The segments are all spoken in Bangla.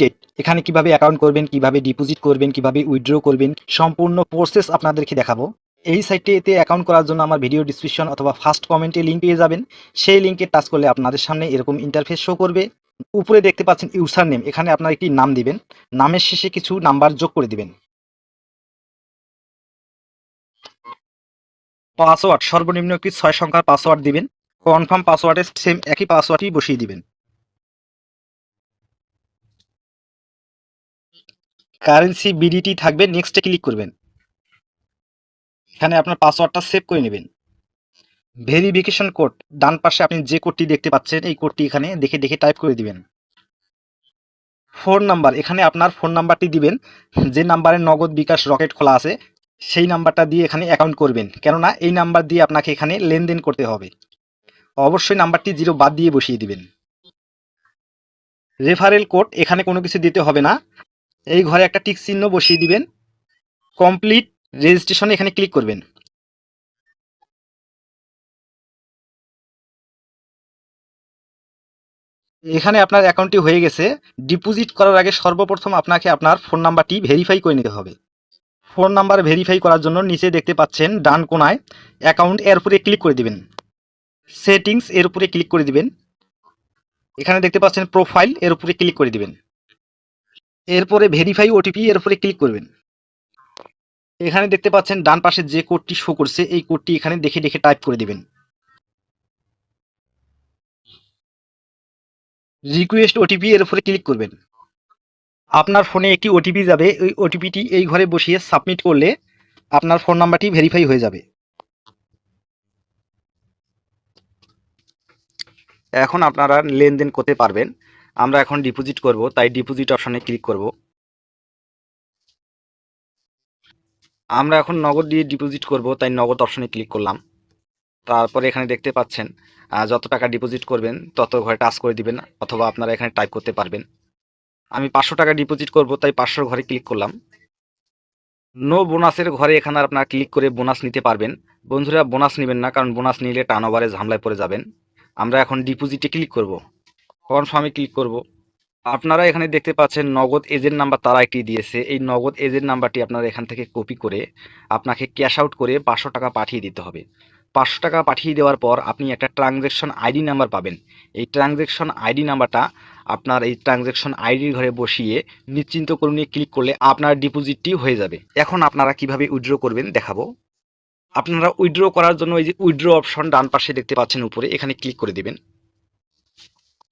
লিমিটেড এখানে কীভাবে অ্যাকাউন্ট করবেন, কীভাবে ডিপোজিট করবেন, কীভাবে উইথড্র করবেন, সম্পূর্ণ প্রসেস আপনাদেরকে দেখাবো। এই সাইটটিতে অ্যাকাউন্ট করার জন্য আমার ভিডিও ডিসক্রিপশন অথবা ফার্স্ট কমেন্টে লিঙ্ক পেয়ে যাবেন। সেই লিঙ্কে টাচ করলে আপনাদের সামনে এরকম ইন্টারফেস শো করবে। উপরে দেখতে পাচ্ছেন ইউসার নেম এখানে আপনার একটি নাম দিবেন। নামের শেষে কিছু নাম্বার যোগ করে দিবেন। পাসওয়ার্ড সর্বনিম্ন একটি ছয় সংখ্যার পাসওয়ার্ড দিবেন। কনফার্ম পাসওয়ার্ডের সেম একই পাসওয়ার্ডই বসিয়ে দিবেন। কারেন্সি বিডিটি থাকবে নেক্সটে ক্লিক করবেন। এখানে আপনার পাসওয়ার্ডটা সেভ করে নেবেন। ভেরিফিকেশন কোড ডান পাশে আপনি যে কোডটি দেখতে পাচ্ছেন, এই কোডটি এখানে দেখে দেখে টাইপ করে দিবেন। ফোন নাম্বার এখানে আপনার ফোন নাম্বারটি দিবেন। যে নাম্বারে নগদ বিকাশ রকেট খোলা আছে, সেই নাম্বারটা দিয়ে এখানে অ্যাকাউন্ট করবেন। কেননা এই নাম্বার দিয়ে আপনাকে এখানে লেনদেন করতে হবে। অবশ্যই নাম্বারটি জিরো বাদ দিয়ে বসিয়ে দিবেন। রেফারেল কোড এখানে কোনো কিছু দিতে হবে না। এই ঘরে একটা টিক চিহ্ন বসিয়ে দিবেন। কমপ্লিট রেজিস্ট্রেশনে এখানে ক্লিক করবেন। এখানে আপনার অ্যাকাউন্টটি হয়ে গেছে। ডিপোজিট করার আগে সর্বপ্রথম আপনাকে আপনার ফোন নাম্বারটি ভেরিফাই করে নিতে হবে। ফোন নাম্বার ভেরিফাই করার জন্য নিচে দেখতে পাচ্ছেন ডান কোনায় অ্যাকাউন্ট এর উপরে ক্লিক করে দিবেন। সেটিংস এর উপরে ক্লিক করে দিবেন। এখানে দেখতে পাচ্ছেন প্রোফাইল এর উপরে ক্লিক করে দিবেন। এরপরে ভেরিফাই ওটিপি এর উপরে ক্লিক করবেন। এখানে দেখতে পাচ্ছেন ডান পাশে যে কোডটি শো করছে, এই কোডটি এখানে দেখে দেখে টাইপ করে দিবেন। রিকোয়েস্ট ওটিপি এর উপরে ক্লিক করবেন। আপনার ফোনে একটি ওটিপি যাবে, ওই ওটিপিটি এই ঘরে বসিয়ে সাবমিট করলে আপনার ফোন নাম্বারটি ভেরিফাই হয়ে যাবে। এখন আপনারা লেনদেন করতে পারবেন। আমরা এখন ডিপোজিট করব, তাই ডিপোজিট অপশনে ক্লিক করব। আমরা এখন নগদ দিয়ে ডিপোজিট করব, তাই নগদ অপশনে ক্লিক করলাম। তারপরে এখানে দেখতে পাচ্ছেন যত টাকা ডিপোজিট করবেন, তত ঘরে টাচ করে দিবেন, অথবা আপনারা এখানে টাইপ করতে পারবেন। আমি পাঁচশো টাকা ডিপোজিট করব, তাই পাঁচশো ঘরে ক্লিক করলাম। নো বোনাসের ঘরে এখানে আপনারা ক্লিক করে বোনাস নিতে পারবেন। বন্ধুরা বোনাস নেবেন না, কারণ বোনাস নিলে টার্ন ওভারে ঝামলায় পড়ে যাবেন। আমরা এখন ডিপোজিটে ক্লিক করব। কনফার্মে ক্লিক করব। আপনারা এখানে দেখতে পাচ্ছেন নগদ এজেন্ট নাম্বার তারা একটি দিয়েছে। এই নগদ এজেন্ট নাম্বারটি আপনারা এখান থেকে কপি করে আপনাকে ক্যাশ আউট করে পাঁচশো টাকা পাঠিয়ে দিতে হবে। পাঁচশো টাকা পাঠিয়ে দেওয়ার পর আপনি একটা ট্রানজ্যাকশন আইডি নাম্বার পাবেন। এই ট্রানজ্যাকশন আইডি নাম্বারটা আপনার এই ট্রানজ্যাকশন আইডির ঘরে বসিয়ে নিশ্চিন্ত করুন নিয়ে ক্লিক করলে আপনার ডিপোজিটটি হয়ে যাবে। এখন আপনারা কীভাবে উইথড্র করবেন দেখাবো। আপনারা উইথড্র করার জন্য এই যে উইড্রো অপশন ডান পাশে দেখতে পাচ্ছেন উপরে, এখানে ক্লিক করে দিবেন।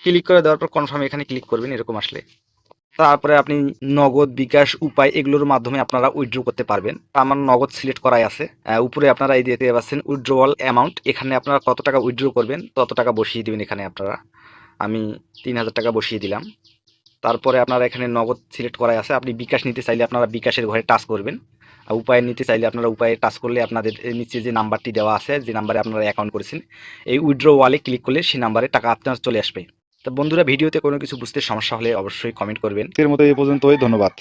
ক্লিক করে দেওয়ার পর কনফার্ম এখানে ক্লিক করবেন, এরকম আসলে। তারপরে আপনি নগদ, বিকাশ, উপায় এগুলোর মাধ্যমে আপনারা উইথড্র করতে পারবেন। আমার নগদ সিলেক্ট করাই আছে। উপরে আপনারা এই দেখতে পাচ্ছেন উইথড্রওয়াল অ্যামাউন্ট এখানে আপনারা কত টাকা উইথড্র করবেন, তত টাকা বসিয়ে দেবেন এখানে আপনারা। আমি তিন হাজার টাকা বসিয়ে দিলাম। তারপরে আপনারা এখানে নগদ সিলেক্ট করাই আছে। আপনি বিকাশ নিতে চাইলে আপনারা বিকাশের ঘরে টাচ করবেন। আর উপায় নিতে চাইলে আপনারা উপায়ে টাচ করলে আপনাদের নিচে যে নাম্বারটি দেওয়া আছে, যে নাম্বারে আপনারা অ্যাকাউন্ট করেছেন, এই উইথড্র ওয়ালে ক্লিক করলে সেই নাম্বারে টাকা আপনার চলে আসবে। তো বন্ধুরা, ভিডিওতে কোনো কিছু বুঝতে সমস্যা হলে অবশ্যই কমেন্ট করবেন। এর মতো এই পর্যন্তই, ধন্যবাদ।